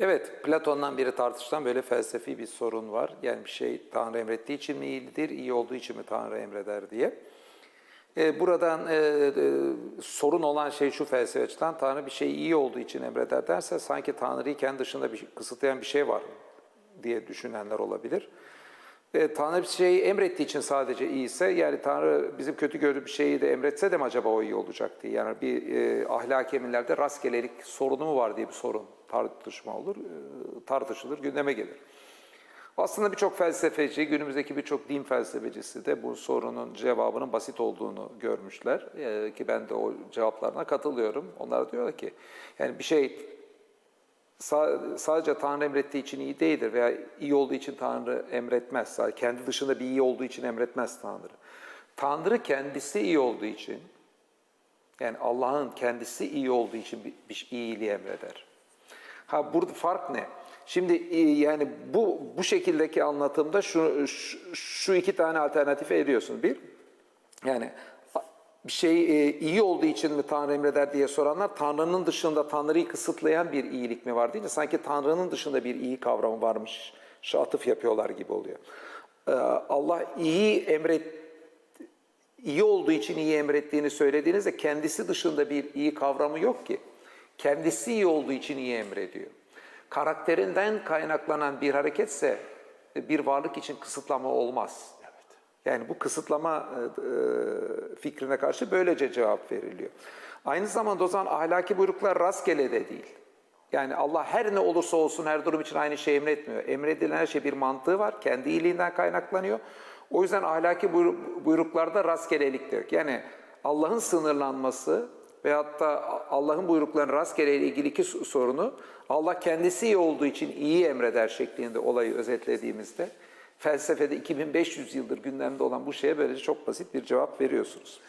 Evet, Platon'dan biri tartışılan böyle felsefi bir sorun var. Yani bir şey Tanrı emrettiği için mi iyidir, iyi olduğu için mi Tanrı emreder diye. Ee, buradan e, e, sorun olan şey şu felsefe açıdan, Tanrı bir şey iyi olduğu için emreder derse sanki Tanrı'yı kendi dışında bir, kısıtlayan bir şey var diye düşünenler olabilir. E, Tanrı bir şeyi emrettiği için sadece iyiyse, yani Tanrı bizim kötü gördüğü bir şeyi de emretse de mi acaba o iyi olacak diye. Yani bir e, ahlaki emirlerde rastgelelik sorunu mu var diye bir sorun tartışma olur, e, tartışılır, gündeme gelir. Aslında birçok felsefeci, günümüzdeki birçok din felsefecisi de bu sorunun cevabının basit olduğunu görmüşler. E, ki ben de o cevaplarına katılıyorum. Onlar diyorlar ki, yani bir şey sadece Tanrı emrettiği için iyi değildir veya iyi olduğu için Tanrı emretmez. Kendi dışında bir iyi olduğu için emretmez Tanrı. Tanrı kendisi iyi olduğu için, yani Allah'ın kendisi iyi olduğu için bir, iyiliği emreder. Ha burada fark ne? Şimdi e, yani bu bu şekildeki anlatımda şu şu, şu iki tane alternatife eriyorsun. Bir, yani bir şey e, iyi olduğu için mi Tanrı emreder diye soranlar Tanrı'nın dışında Tanrı'yı kısıtlayan bir iyilik mi var deyince sanki Tanrı'nın dışında bir iyi kavramı varmış. Şu atıf yapıyorlar gibi oluyor. Ee, Allah iyi emret iyi olduğu için iyi emrettiğini söylediğinizde kendisi dışında bir iyi kavramı yok ki. Kendisi iyi olduğu için iyi emrediyor. Karakterinden kaynaklanan bir hareketse bir varlık için kısıtlama olmaz. Yani bu kısıtlama e, e, fikrine karşı böylece cevap veriliyor. Aynı zamanda o zaman ahlaki buyruklar rastgele de değil. Yani Allah her ne olursa olsun her durum için aynı şeyi emretmiyor. Emredilen her şey bir mantığı var. Kendi iyiliğinden kaynaklanıyor. O yüzden ahlaki buyru- buyruklarda rastgelelik de yok. Yani Allah'ın sınırlanması veyahut da Allah'ın buyruklarının rastgele ile ilgili iki sorunu Allah kendisi iyi olduğu için iyi emreder şeklinde olayı özetlediğimizde felsefede 2500 yıldır gündemde olan bu şeye böylece çok basit bir cevap veriyorsunuz.